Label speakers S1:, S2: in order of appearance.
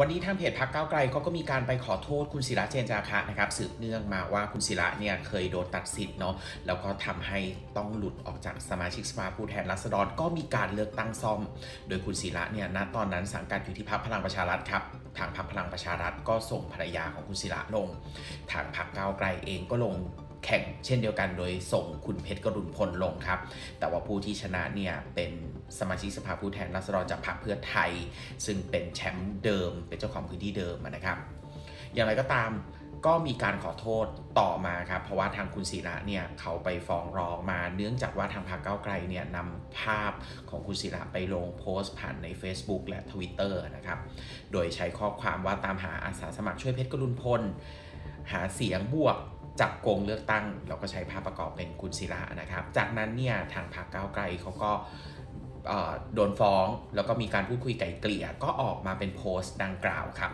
S1: วันนี้ทางเพจพักเก้าไกลเขาก็มีการไปขอโทษคุณศิระเจนจาคะนะครับสืบเนื่องมาว่าคุณศิระเนี่ยเคยโดนตัดสิทธิ์เนาะแล้วก็ทำให้ต้องหลุดออกจากสมาชิกสภาผู้แทนราษฎรก็มีการเลือกตั้งซ่อม โดยคุณศิระเนี่ยณตอนนั้นสังกัดอยู่ที่พรรคพลังประชารัฐครับทางพรรคพลังประชารัฐก็ส่งภรรยาของคุณศิระลง ทางพรรคก้าไกลเองก็ลง แข่งเช่นเดียวกันโดยส่งคุณเพชรกรุณพลลงครับ แต่ว่าผู้ที่ชนะเนี่ยเป็นสมาชิกสภาผู้แทนราษฎรจากพรรคเพื่อไทย ซึ่งเป็นแชมป์เดิม เป็นเจ้าของพื้นที่เดิมนะครับ อย่างไรก็ตามก็มีการขอโทษต่อมาครับ เพราะว่าทางคุณศิระเนี่ยเขาไปฟ้องร้องมา เนื่องจากว่าทางพรรคก้าไกลเนี่ยนำภาพของคุณศิระไปลงโพสต์ผ่านใน Facebook และ Twitter นะครับ โดยใช้ข้อความว่าตามหาอาสาสมัครช่วยเพชรกรุณพล หาเสียงบวก จับโกงเลือกตั้ง เราก็ใช้ภาพประกอบเป็นคุณศิระนะครับ จากนั้นเนี่ยทางพรรคก้าวไกลเขาก็โดนฟ้อง แล้วก็มีการพูดคุยไกล่เกลี่ยก็ออกมาเป็นโพสต์ดังกล่าวครับ